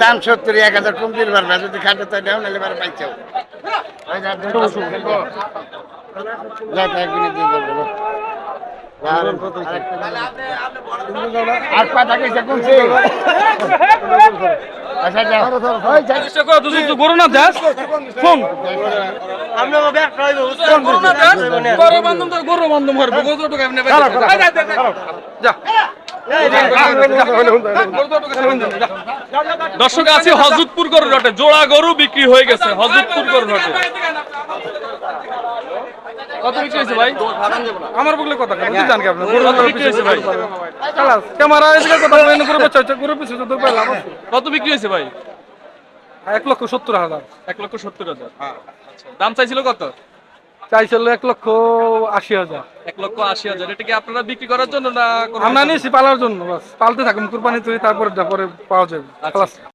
দাম সত্তর এক হাজার কম পারবে যদি খাটে তো দেও নাহলে এবার পাইছো যা তাই কিনে দিয়ে দেবো আর পাতা কইছে কমছে গরু না দেশ ফোন। গরু বান্ধব করবে গরু যা। দর্শক আছে হজরতপুর গরু রটে জোড়া গরু বিক্রি হয়ে গেছে হজরতপুর গরু রটে কত বিক্রি হয়েছে ভাই? আমার বগলে কথা কেন? বুঝতে জান গরু কত বিক্রি হয়েছে ভাই। খালাস ক্যামেরা এদিকে কথা বলেন গরু বাচ্চা হচ্ছে গরু পিছু তো কত বিক্রি হয়েছে ভাই? এক লক্ষ সত্তর হাজার। এক লক্ষ সত্তর হাজার। আচ্ছা দাম চাইছিল কত? চাইছিল এক লক্ষ আশি হাজার। এক লক্ষ আশি হাজার। এটা কি আপনারা বিক্রি করার জন্য না আমরা নিয়েছি পালার জন্য বাস। পালতে থাকুন কুরবানি তৈরি তারপরে তারপরে পাওয়া যাবে। আচ্ছা।